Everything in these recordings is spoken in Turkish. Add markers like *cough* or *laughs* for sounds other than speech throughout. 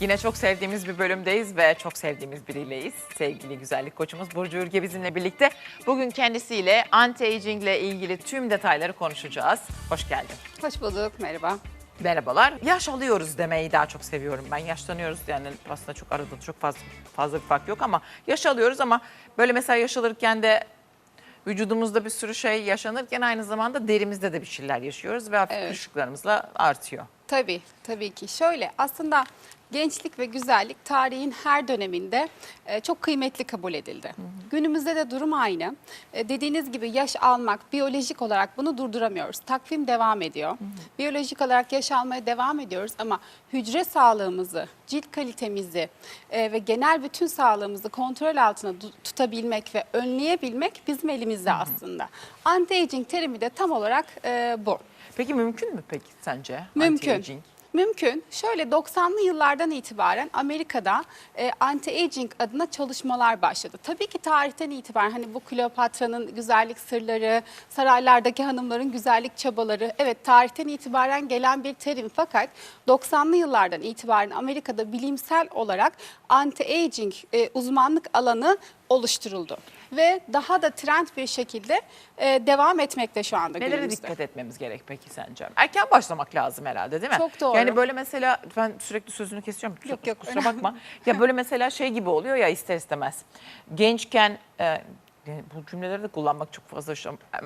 Yine çok sevdiğimiz bir bölümdeyiz ve çok sevdiğimiz biriyleyiz. Sevgili güzellik koçumuz Burcu Ürge bizimle birlikte. Bugün kendisiyle anti-aging ile ilgili tüm detayları konuşacağız. Hoş geldin. Hoş bulduk, merhaba. Merhabalar. Yaş alıyoruz demeyi daha çok seviyorum ben. Yaşlanıyoruz yani aslında çok arada çok fazla fazla bir fark yok ama yaş alıyoruz ama böyle mesela yaş alırken de vücudumuzda bir sürü şey yaşanırken aynı zamanda derimizde de bir şeyler yaşıyoruz ve hafif Evet. artıyor. Tabii, tabii ki. Şöyle, aslında gençlik ve güzellik tarihin her döneminde e, çok kıymetli kabul edildi. Günümüzde de durum aynı. E, dediğiniz gibi yaş almak, biyolojik olarak bunu durduramıyoruz. Takvim devam ediyor. Biyolojik olarak yaş almaya devam ediyoruz ama hücre sağlığımızı, cilt kalitemizi e, ve genel bütün sağlığımızı kontrol altına tu- tutabilmek ve önleyebilmek bizim elimizde aslında. Anti-aging terimi de tam olarak e, bu. Peki mümkün mü peki sence? Mümkün. anti-aging? Mümkün. Şöyle 90'lı yıllardan itibaren Amerika'da e, anti-aging adına çalışmalar başladı. Tabii ki tarihten itibaren hani bu Kleopatra'nın güzellik sırları, saraylardaki hanımların güzellik çabaları evet tarihten itibaren gelen bir terim fakat 90'lı yıllardan itibaren Amerika'da bilimsel olarak anti-aging e, uzmanlık alanı oluşturuldu. Ve daha da trend bir şekilde e, devam etmekte şu anda Nelere günümüzde. dikkat etmemiz gerek peki sence? Erken başlamak lazım herhalde değil mi? Çok doğru. Yani böyle mesela ben sürekli sözünü kesiyorum. Yok, yok, Kusura bakma. ya böyle mesela şey gibi oluyor ya ister istemez. Gençken e, bu cümleleri de kullanmak çok fazla.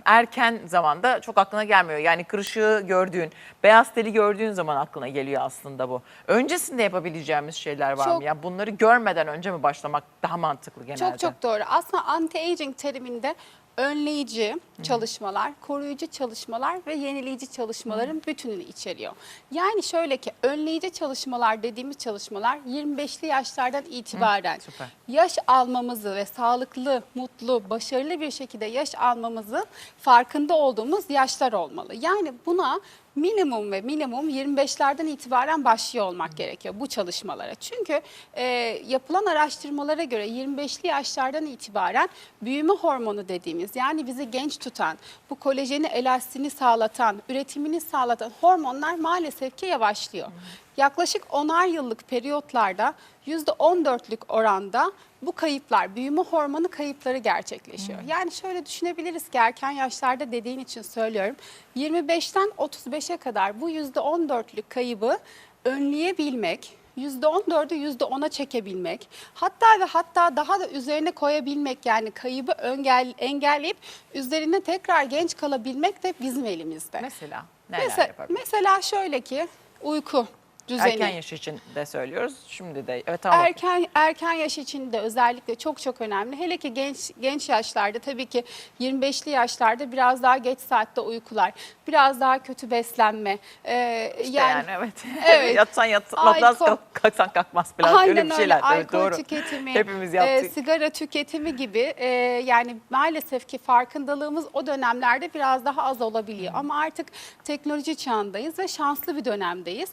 Erken zamanda çok aklına gelmiyor. Yani kırışığı gördüğün, beyaz teli gördüğün zaman aklına geliyor aslında bu. Öncesinde yapabileceğimiz şeyler var Çok- mı? Ya bunları görmeden önce mi başlamak daha mantıklı genelde? Çok çok doğru. Aslında anti-aging teriminde önleyici çalışmalar, koruyucu çalışmalar ve yenileyici çalışmaların bütününü içeriyor. Yani şöyle ki önleyici çalışmalar dediğimiz çalışmalar 25'li yaşlardan itibaren süper. yaş almamızı ve sağlıklı, mutlu, başarılı bir şekilde yaş almamızı farkında olduğumuz yaşlar olmalı. Yani buna minimum ve minimum 25'lerden itibaren başlıyor olmak gerekiyor bu çalışmalara. Çünkü e, yapılan araştırmalara göre 25'li yaşlardan itibaren büyüme hormonu dediğimiz yani bizi genç tutan, bu kolajeni elastini sağlatan, üretimini sağlatan hormonlar maalesef ki yavaşlıyor. Yaklaşık 10'ar yıllık periyotlarda %14'lük oranda bu kayıplar, büyüme hormonu kayıpları gerçekleşiyor. Yani şöyle düşünebiliriz ki erken yaşlarda dediğin için söylüyorum. 25'ten 35'e kadar bu %14'lük kaybı önleyebilmek, %14'ü %10'a çekebilmek, hatta ve hatta daha da üzerine koyabilmek yani kaybı engel, engelleyip üzerine tekrar genç kalabilmek de bizim elimizde. Mesela neler Mesela, yapabiliriz? mesela şöyle ki uyku düzeni. Erken yaş için de söylüyoruz. Şimdi de evet tamam. Erken erken yaş için de özellikle çok çok önemli. Hele ki genç genç yaşlarda tabii ki 25'li yaşlarda biraz daha geç saatte uykular, biraz daha kötü beslenme. Ee, İşte yani, yani, evet. Evet. *laughs* Yatsan yatmaz, kalksan kalkmaz falan. Aynen öyle bir şeyler. öyle. Evet, Alkol doğru. tüketimi, *laughs* Hepimiz e, yaptık. sigara tüketimi gibi e, yani maalesef ki farkındalığımız o dönemlerde biraz daha az olabiliyor. Ama artık teknoloji çağındayız ve şanslı bir dönemdeyiz.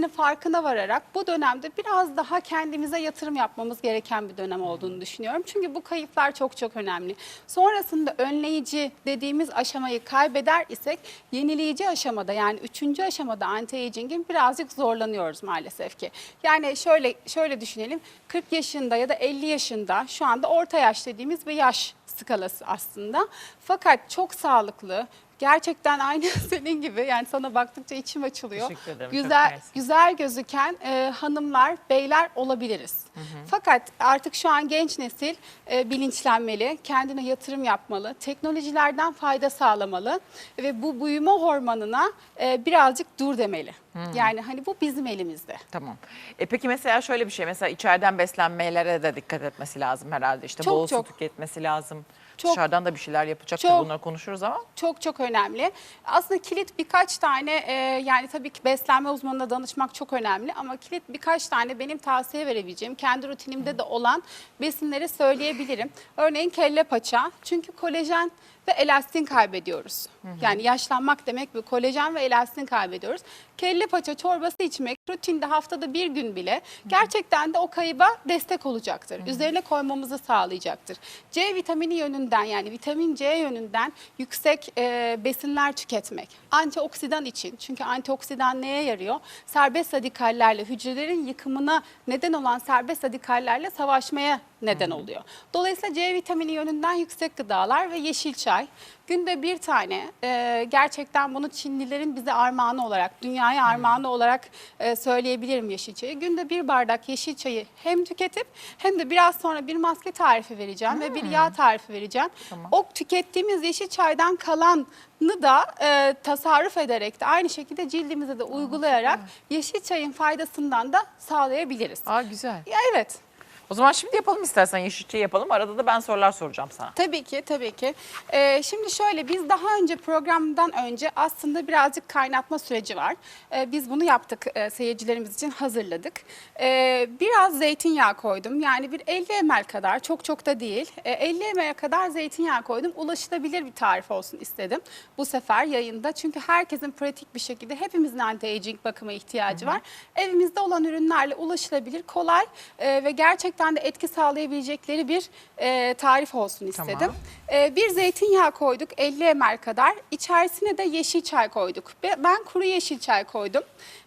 Hepsinin farkına vararak bu dönemde biraz daha kendimize yatırım yapmamız gereken bir dönem olduğunu düşünüyorum. Çünkü bu kayıplar çok çok önemli. Sonrasında önleyici dediğimiz aşamayı kaybeder isek yenileyici aşamada yani üçüncü aşamada anti-aging'in birazcık zorlanıyoruz maalesef ki. Yani şöyle şöyle düşünelim 40 yaşında ya da 50 yaşında şu anda orta yaş dediğimiz bir yaş skalası aslında. Fakat çok sağlıklı, gerçekten aynı *laughs* senin gibi yani sana baktıkça içim açılıyor. Teşekkür ederim, Güzel güzel gözüken e, hanımlar, beyler olabiliriz. Fakat artık şu an genç nesil e, bilinçlenmeli, kendine yatırım yapmalı, teknolojilerden fayda sağlamalı ve bu büyüme hormonuna e, birazcık dur demeli. Yani hani bu bizim elimizde. Tamam. E peki mesela şöyle bir şey. Mesela içeriden beslenmelere de dikkat etmesi lazım herhalde. İşte Çok, bol çok. su tüketmesi lazım. Çok. Dışarıdan da bir şeyler yapacaktır. Çok. Bunları konuşuruz ama. Çok çok önemli. Aslında kilit birkaç tane e, yani tabii ki beslenme uzmanına danışmak çok önemli ama kilit birkaç tane benim tavsiye verebileceğim kendi rutinimde de olan besinleri söyleyebilirim. Örneğin kelle paça çünkü kolajen ve elastin kaybediyoruz. Yani yaşlanmak demek bu kolajen ve elastin kaybediyoruz. Kelle paça çorbası içmek rutinde haftada bir gün bile gerçekten de o kayıba destek olacaktır. Üzerine koymamızı sağlayacaktır. C vitamini yönünde yönünden yani vitamin C yönünden yüksek e, besinler tüketmek. Antioksidan için çünkü antioksidan neye yarıyor? Serbest radikallerle hücrelerin yıkımına neden olan serbest radikallerle savaşmaya neden oluyor. Dolayısıyla C vitamini yönünden yüksek gıdalar ve yeşil çay. Günde bir tane e, gerçekten bunu Çinlilerin bize armağanı olarak, dünyaya armağanı olarak e, söyleyebilirim yeşil çayı. Günde bir bardak yeşil çayı hem tüketip hem de biraz sonra bir maske tarifi vereceğim ve bir yağ tarifi vereceğim. O tükettiğimiz yeşil çaydan kalanı da e, tasarruf ederek de aynı şekilde cildimize de uygulayarak yeşil çayın faydasından da sağlayabiliriz. Aa güzel. Ya evet. O zaman şimdi yapalım istersen yeşil çay yapalım. Arada da ben sorular soracağım sana. Tabii ki, tabii ki. Ee, şimdi şöyle, biz daha önce programdan önce aslında birazcık kaynatma süreci var. Ee, biz bunu yaptık, e, seyircilerimiz için hazırladık. Ee, biraz zeytinyağı koydum. Yani bir 50 ml kadar, çok çok da değil. Ee, 50 ml kadar zeytinyağı koydum. Ulaşılabilir bir tarif olsun istedim bu sefer yayında. Çünkü herkesin pratik bir şekilde, hepimizin anti-aging bakıma ihtiyacı var. Evimizde olan ürünlerle ulaşılabilir, kolay e, ve gerçekten de etki sağlayabilecekleri bir e, tarif olsun istedim. Tamam. Ee, bir zeytinyağı koyduk 50 ml kadar. İçerisine de yeşil çay koyduk. Be- Ben kuru yeşil çay koydum.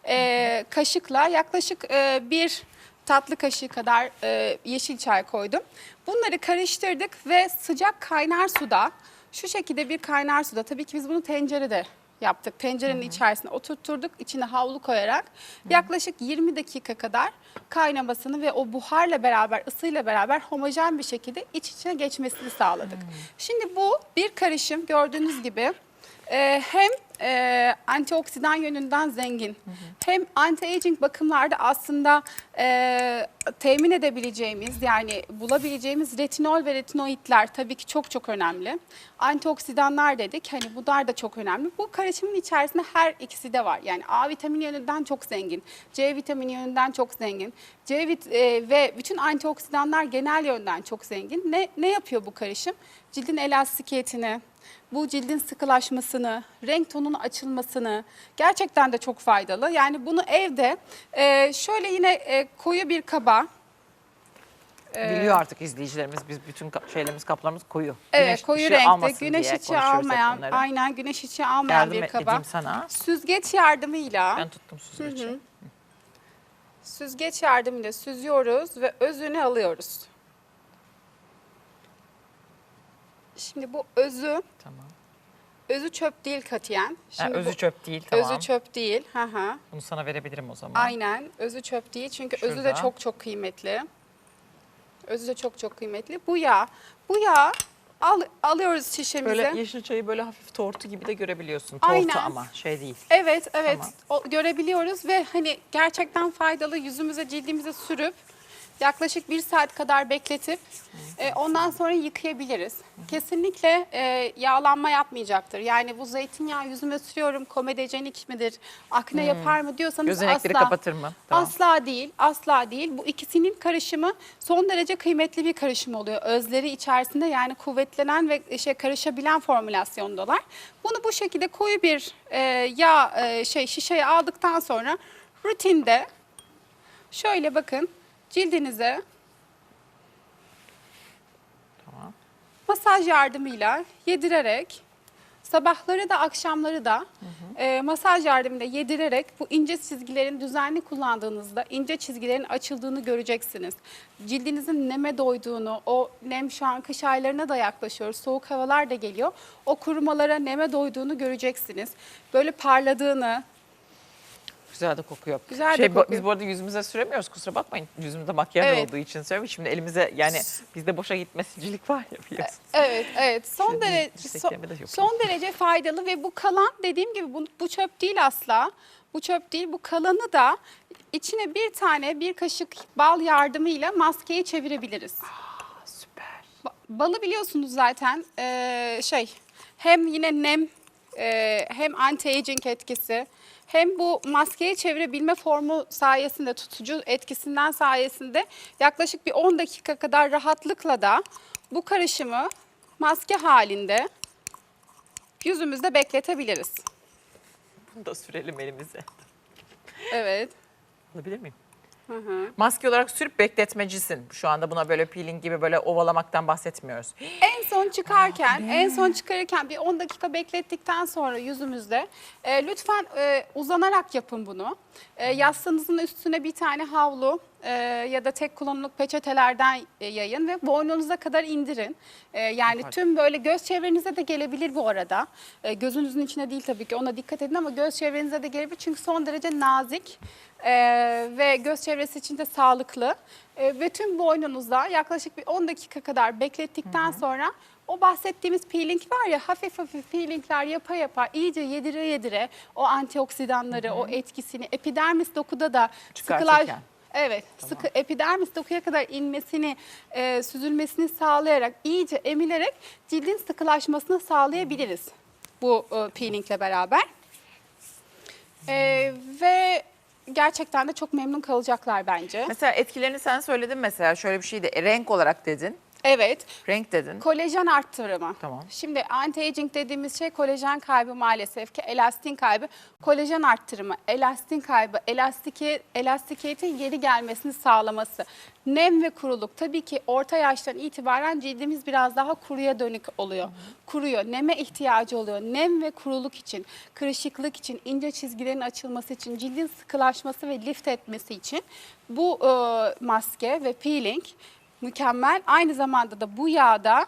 Ee, kaşıkla yaklaşık e, bir tatlı kaşığı kadar e, yeşil çay koydum. Bunları karıştırdık ve sıcak kaynar suda şu şekilde bir kaynar suda tabii ki biz bunu tencerede yaptık. Tencerenin içerisine oturtturduk. içine havlu koyarak yaklaşık 20 dakika kadar kaynamasını ve o buharla beraber, ısıyla beraber homojen bir şekilde iç içine geçmesini sağladık. Şimdi bu bir karışım gördüğünüz gibi e, hem e, antioksidan yönünden zengin hem anti-aging bakımlarda aslında e, temin edebileceğimiz yani bulabileceğimiz retinol ve retinoidler tabii ki çok çok önemli. Antioksidanlar dedik hani bunlar da çok önemli. Bu karışımın içerisinde her ikisi de var. Yani A vitamini yönünden çok zengin, C vitamini yönünden çok zengin, C vit- e, ve bütün antioksidanlar genel yönden çok zengin. Ne ne yapıyor bu karışım? Cildin elastikiyetini, bu cildin sıkılaşmasını, renk tonunun açılmasını gerçekten de çok faydalı. Yani bunu evde e, şöyle yine e, koyu bir kaba, e, Biliyor artık izleyicilerimiz biz bütün ka- şeylerimiz kaplarımız koyu. evet Güneş koyu ışığı renkte, almasın güneş diye konuşuyoruz hep almayan, bunları. aynen güneş ışığı almayan Yardım bir kaba. edeyim sana. Süzgeç yardımıyla, Ben tuttum süzgeci. süzgeç yardımıyla süzüyoruz ve özünü alıyoruz. Şimdi bu özü, Tamam. Özü çöp değil katiyen. Şimdi özü bu- çöp değil tamam. Özü çöp değil. Hı hı. Bunu sana verebilirim o zaman. Aynen. Özü çöp değil çünkü özü de Şurada. çok çok kıymetli. Özü de çok çok kıymetli. Bu yağ, bu yağ al, alıyoruz şişemize. Böyle yeşil çayı böyle hafif tortu gibi de görebiliyorsun. Tortu Aynen. ama şey değil. Evet, evet. Tamam. O, görebiliyoruz ve hani gerçekten faydalı yüzümüze, cildimize sürüp yaklaşık bir saat kadar bekletip e, ondan sonra yıkayabiliriz. Kesinlikle e, yağlanma yapmayacaktır. Yani bu zeytinyağı yüzüme sürüyorum, komedojenik midir, akne yapar mı diyorsanız Gözenekleri asla. kapatır mı? Tamam. Asla değil, asla değil. Bu ikisinin karışımı son derece kıymetli bir karışım oluyor. Özleri içerisinde yani kuvvetlenen ve şey karışabilen formülasyondalar. Bunu bu şekilde koyu bir e, yağ e, şey şişeye aldıktan sonra rutinde şöyle bakın cildinize Tamam. masaj yardımıyla yedirerek sabahları da akşamları da e, masaj yardımıyla yedirerek bu ince çizgilerin düzenli kullandığınızda ince çizgilerin açıldığını göreceksiniz. Cildinizin neme doyduğunu, o nem şu an kış aylarına da yaklaşıyoruz. Soğuk havalar da geliyor. O kurumalara neme doyduğunu göreceksiniz. Böyle parladığını, Güzel de kokuyor. Güzel de şey, bu- kokuyor. Biz bu arada yüzümüze süremiyoruz kusura bakmayın. Yüzümüzde makyaj Evet. olduğu için söylüyorum. Şimdi elimize yani bizde boşa gitmesicilik var ya biliyorsun. Evet, evet. Son Şöyle derece dirseklerime de son, son derece faydalı ve bu kalan dediğim gibi bu, bu çöp değil asla. Bu çöp değil. Bu kalanı da içine bir tane bir kaşık bal yardımıyla maskeyi çevirebiliriz. Aa, süper. Ba- Balı biliyorsunuz zaten eee, şey hem yine nem eee, hem anti-aging etkisi hem bu maskeyi çevirebilme formu sayesinde tutucu etkisinden sayesinde yaklaşık bir 10 dakika kadar rahatlıkla da bu karışımı maske halinde yüzümüzde bekletebiliriz. Bunu da sürelim elimize. Evet. Alabilir miyim? Hı hı. Maske olarak sürüp bekletmecisin. Şu anda buna böyle peeling gibi böyle ovalamaktan bahsetmiyoruz. *gasps* En son çıkarken, en son çıkarırken bir 10 dakika beklettikten sonra yüzümüzde e, lütfen e, uzanarak yapın bunu. E, yastığınızın üstüne bir tane havlu e, ya da tek kullanımlık peçetelerden e, yayın ve boynunuza kadar indirin. E, yani tüm böyle göz çevrenize de gelebilir bu arada. E, gözünüzün içine değil tabii ki ona dikkat edin ama göz çevrenize de gelebilir çünkü son derece nazik e, ve göz çevresi için de sağlıklı. E, ve tüm boynunuza yaklaşık bir 10 dakika kadar beklettikten sonra o bahsettiğimiz peeling var ya hafif hafif peelingler yapa yapa iyice yedire yedire o antioksidanları, o etkisini epidermis dokuda da Çıkartırken. sıkılaş Evet, sıkı epidermis dokuya kadar inmesini, e, süzülmesini sağlayarak, iyice emilerek cildin sıkılaşmasını sağlayabiliriz bu e, peelingle beraber. E, ve gerçekten de çok memnun kalacaklar bence. Mesela etkilerini sen söyledin mesela şöyle bir şeydi. E, renk olarak dedin. Evet, Renk dedin. kolajen arttırımı. Tamam. Şimdi anti-aging dediğimiz şey kolajen kaybı maalesef ki elastin kaybı. Kolajen arttırımı, elastin kaybı, elastike, elastikiyetin geri gelmesini sağlaması. Nem ve kuruluk. Tabii ki orta yaştan itibaren cildimiz biraz daha kuruya dönük oluyor. Kuruyor. Neme ihtiyacı oluyor. Nem ve kuruluk için, kırışıklık için, ince çizgilerin açılması için, cildin sıkılaşması ve lift etmesi için bu e, maske ve peeling mükemmel. Aynı zamanda da bu yağda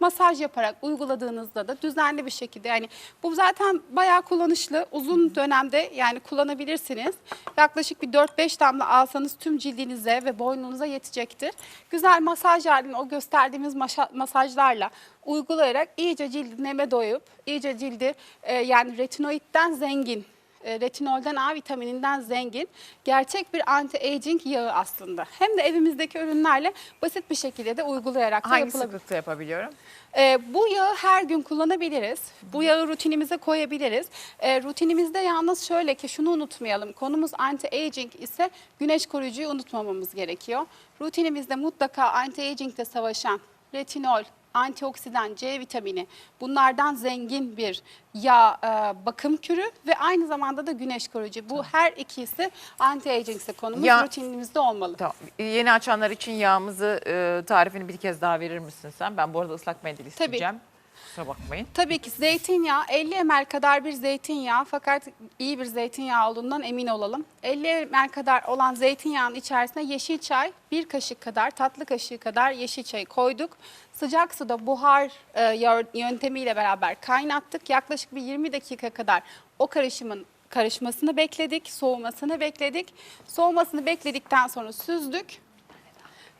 masaj yaparak uyguladığınızda da düzenli bir şekilde yani bu zaten bayağı kullanışlı. Uzun dönemde yani kullanabilirsiniz. Yaklaşık bir 4-5 damla alsanız tüm cildinize ve boynunuza yetecektir. Güzel masaj halinde o gösterdiğimiz masajlarla uygulayarak iyice cildi neme doyup iyice cildi e, yani retinoidden zengin e, retinolden A vitamininden zengin gerçek bir anti-aging yağı aslında. Hem de evimizdeki ürünlerle basit bir şekilde de uygulayarak da Hangi yapılabilir. sıklıkta yapabiliyorum? Ee, bu yağı her gün kullanabiliriz. Bu yağı rutinimize koyabiliriz. Ee, rutinimizde yalnız şöyle ki şunu unutmayalım. Konumuz anti-aging ise güneş koruyucuyu unutmamamız gerekiyor. Rutinimizde mutlaka anti-aging'de savaşan retinol, antioksidan, C vitamini bunlardan zengin bir yağ e, bakım kürü ve aynı zamanda da güneş koruyucu. Bu her ikisi anti-aging ise konumuz Ya- rutinimizde olmalı. Tamam. Yeni açanlar için yağımızı e, tarifini bir kez daha verir misin sen? Ben bu arada ıslak mendil isteyeceğim. Kusura bakmayın. Tabii ki zeytinyağı 50 ml kadar bir zeytinyağı fakat iyi bir zeytinyağı olduğundan emin olalım. 50 ml kadar olan zeytinyağının içerisine yeşil çay, bir kaşık kadar, tatlı kaşığı kadar yeşil çayı koyduk. Sıcak suda buhar e, yö- yöntemiyle beraber kaynattık. Yaklaşık bir 20 dakika kadar o karışımın karışmasını bekledik, soğumasını bekledik. Soğumasını bekledikten sonra süzdük.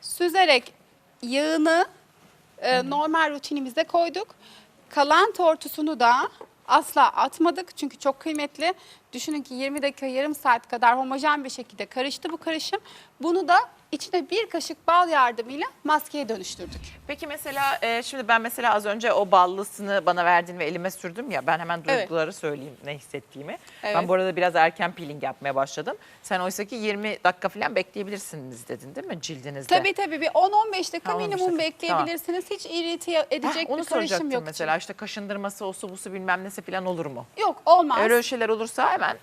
Süzerek yağını e, normal rutinimize koyduk. Kalan tortusunu da asla atmadık çünkü çok kıymetli. Düşünün ki 20 dakika yarım saat kadar homojen bir şekilde karıştı bu karışım. Bunu da içine bir kaşık bal yardımıyla maskeye dönüştürdük. Peki mesela e, şimdi ben mesela az önce o ballısını bana verdin ve elime sürdüm ya ben hemen Evet. duyguları söyleyeyim ne hissettiğimi. Evet. Ben bu arada biraz erken peeling yapmaya başladım. Sen oysa ki 20 dakika falan bekleyebilirsiniz dedin değil mi cildinizde? Tabii tabii bir 10-15 dakika Ha, 15 minimum dakika. bekleyebilirsiniz. Hiç irite edecek onu bir karışım yok. mesela işte kaşındırması, o su bu su bilmem nesi falan olur mu? Yok olmaz. Öyle şeyler olursa hemen event.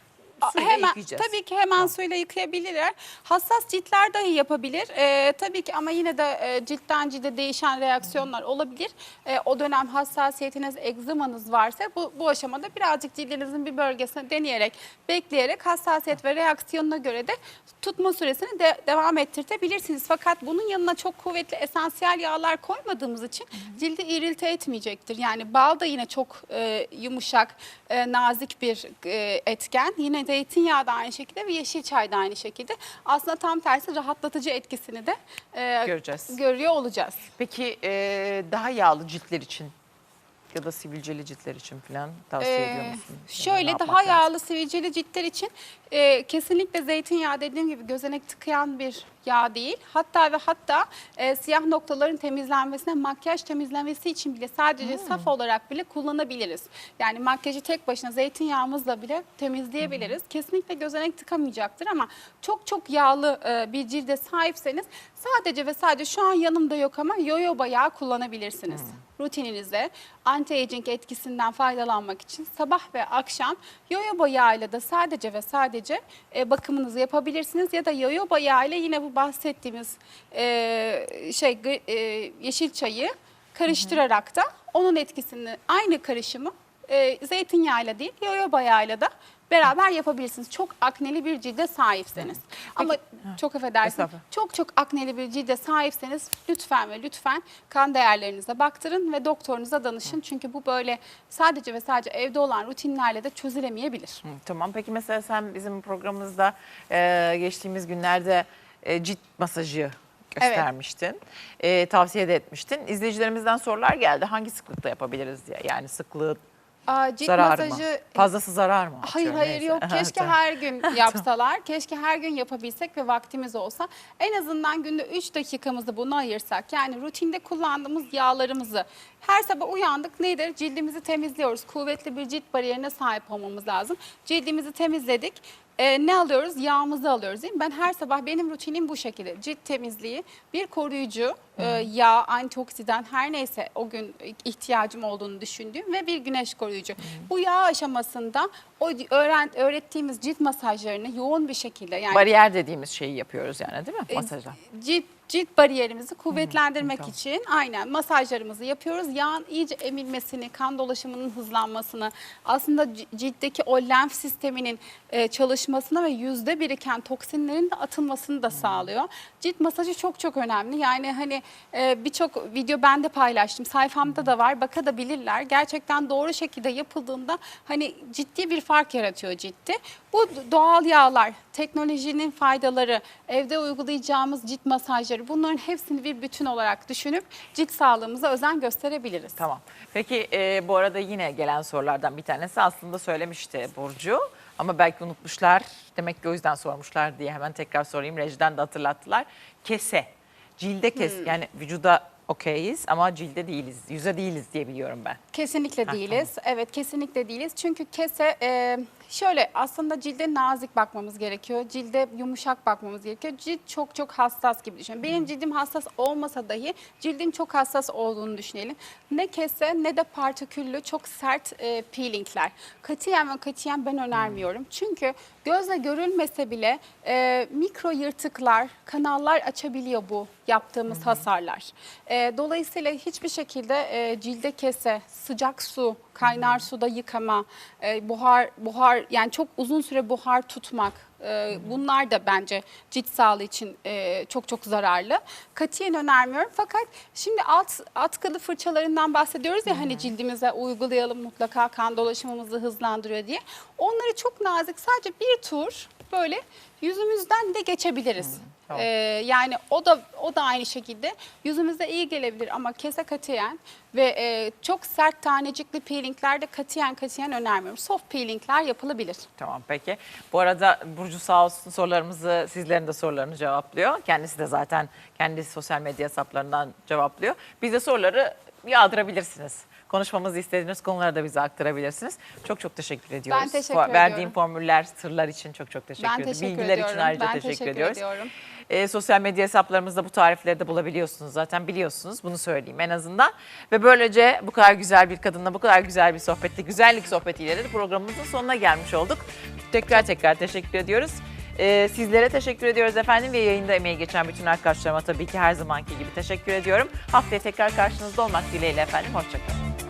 Suyla hemen, yıkayacağız. Tabii ki hemen suyla yıkayabilirler. Hassas ciltler dahi yapabilir. Ee, tabii ki ama yine de e, ciltten cilde değişen reaksiyonlar olabilir. Ee, o dönem hassasiyetiniz, egzamanız varsa bu, bu aşamada birazcık cildinizin bir bölgesine deneyerek, bekleyerek hassasiyet ve reaksiyonuna göre de tutma süresini de devam ettirtebilirsiniz. Fakat bunun yanına çok kuvvetli esansiyel yağlar koymadığımız için cildi irite etmeyecektir. Yani bal da yine çok e, yumuşak, e, nazik bir e, etken. Yine zeytinyağı da aynı şekilde ve yeşil çay da aynı şekilde. Aslında tam tersi rahatlatıcı etkisini de e, Göreceğiz. görüyor olacağız. Peki e, daha yağlı ciltler için ya da sivilceli ciltler için falan tavsiye Ee, ediyor musun? Şöyle yapmak daha lazım? yağlı sivilceli ciltler için e, kesinlikle zeytinyağı dediğim gibi gözenek tıkayan bir yağ değil. Hatta ve hatta e, siyah noktaların temizlenmesine makyaj temizlemesi için bile sadece Hmm. saf olarak bile kullanabiliriz. Yani makyajı tek başına zeytinyağımızla bile temizleyebiliriz. Kesinlikle gözenek tıkamayacaktır ama çok çok yağlı e, bir cilde sahipseniz sadece ve sadece şu an yanımda yok ama yoyoba yağı kullanabilirsiniz. Rutininizde anti-aging etkisinden faydalanmak için sabah ve akşam yoyoba yağıyla da sadece ve sadece e, bakımınızı yapabilirsiniz ya da yoyoba yağıyla yine bu bahsettiğimiz e, şey e, yeşil çayı karıştırarak da onun etkisini aynı karışımı e, zeytinyağıyla değil yoyoba yağıyla da beraber yapabilirsiniz. Çok akneli bir cilde sahipseniz. Ama çok affedersiniz. Estağfurullah. Çok çok akneli bir cilde sahipseniz lütfen ve lütfen kan değerlerinize baktırın ve doktorunuza danışın. Çünkü bu böyle sadece ve sadece evde olan rutinlerle de çözülemeyebilir. Hı, Tamam peki mesela sen bizim programımızda e, geçtiğimiz günlerde e, cilt masajı göstermiştin. E, tavsiye de etmiştin. İzleyicilerimizden sorular geldi. Hangi sıklıkta yapabiliriz diye. Yani sıklığı Aa, cilt zarar masajı mı? Fazlası zarar mı? Hayır Atıyorum, hayır neyse. yok. Keşke her gün *laughs* yapsalar. Keşke her gün yapabilsek ve vaktimiz olsa. En azından günde 3 dakikamızı buna ayırsak. Yani rutinde kullandığımız yağlarımızı her sabah uyandık nedir? Cildimizi temizliyoruz. Kuvvetli bir cilt bariyerine sahip olmamız lazım. Cildimizi temizledik. Ee, ne alıyoruz? Yağımızı alıyoruz değil mi? Ben her sabah benim rutinim bu şekilde. Cilt temizliği, bir koruyucu, e, yağ, antioksidan her neyse o gün ihtiyacım olduğunu düşündüğüm ve bir güneş koruyucu. Bu yağ aşamasında o öğren, öğrettiğimiz cilt masajlarını yoğun bir şekilde yani Bariyer dediğimiz şeyi yapıyoruz yani değil mi? e, Masajla. cilt cilt bariyerimizi kuvvetlendirmek tamam. için aynen masajlarımızı yapıyoruz. Yağın iyice emilmesini, kan dolaşımının hızlanmasını, aslında ciltteki o lenf sisteminin e, çalışmasına ve yüzde biriken toksinlerin de atılmasını da sağlıyor. Cilt masajı çok çok önemli. Yani hani e, birçok video ben de paylaştım. Sayfamda da var. Bakabilirler. Gerçekten doğru şekilde yapıldığında hani ciddi bir fark yaratıyor ciltte. Bu doğal yağlar, teknolojinin faydaları, evde uygulayacağımız cilt masajları bunların hepsini bir bütün olarak düşünüp cilt sağlığımıza özen gösterebiliriz. Tamam. Peki e, bu arada yine gelen sorulardan bir tanesi aslında söylemişti Burcu. Ama belki unutmuşlar. Demek ki o yüzden sormuşlar diye hemen tekrar sorayım. Rejiden de hatırlattılar. Kese. Cilde kes. Hmm. Yani vücuda okeyiz ama cilde değiliz. Yüze değiliz diye biliyorum ben. Kesinlikle değiliz. Evet kesinlikle değiliz. Çünkü kese e, şöyle aslında cilde nazik bakmamız gerekiyor. Cilde yumuşak bakmamız gerekiyor. Cilt çok çok hassas gibi düşünün. Benim cildim hassas olmasa dahi cildim çok hassas olduğunu düşünelim. Ne kese ne de partiküllü çok sert e, peelingler. Katiyen ve katiyen ben önermiyorum. Çünkü gözle görülmese bile e, mikro yırtıklar, kanallar açabiliyor bu yaptığımız hasarlar. E, dolayısıyla hiçbir şekilde e, cilde kese, sıcak su, kaynar suda yıkama, e, buhar buhar yani çok uzun süre buhar tutmak e, bunlar da bence cilt sağlığı için e, çok çok zararlı. Katiyen önermiyorum fakat şimdi alt atkılı fırçalarından bahsediyoruz ya hani cildimize uygulayalım mutlaka kan dolaşımımızı hızlandırıyor diye. Onları çok nazik sadece bir tur böyle yüzümüzden de geçebiliriz. tamam. Ee, yani o da o da aynı şekilde yüzümüze iyi gelebilir ama kese katiyen ve e, çok sert tanecikli peelingler de katiyen katiyen önermiyorum. Soft peelingler yapılabilir. Tamam peki. Bu arada Burcu sağ olsun sorularımızı, sizlerin de sorularını cevaplıyor. Kendisi de zaten kendi sosyal medya hesaplarından cevaplıyor. Biz de soruları yağdırabilirsiniz. Konuşmamızı istediğiniz konuları da bize aktarabilirsiniz. Çok çok teşekkür ediyoruz. teşekkür Bu Verdiğim ediyorum. formüller, sırlar için çok çok teşekkür Ben ediyorum. teşekkür Bilgiler ediyorum. için ayrıca Ben teşekkür, teşekkür ediyoruz. ediyorum. Ee, sosyal medya hesaplarımızda bu tarifleri de bulabiliyorsunuz zaten biliyorsunuz. Bunu söyleyeyim en azından. Ve böylece bu kadar güzel bir kadınla bu kadar güzel bir sohbetle, güzellik sohbetiyle de programımızın sonuna gelmiş olduk. Tekrar tekrar teşekkür ediyoruz. Ee, sizlere teşekkür ediyoruz efendim ve yayında emeği geçen bütün arkadaşlarıma tabii ki her zamanki gibi teşekkür ediyorum. Haftaya tekrar karşınızda olmak dileğiyle efendim. Hoşçakalın.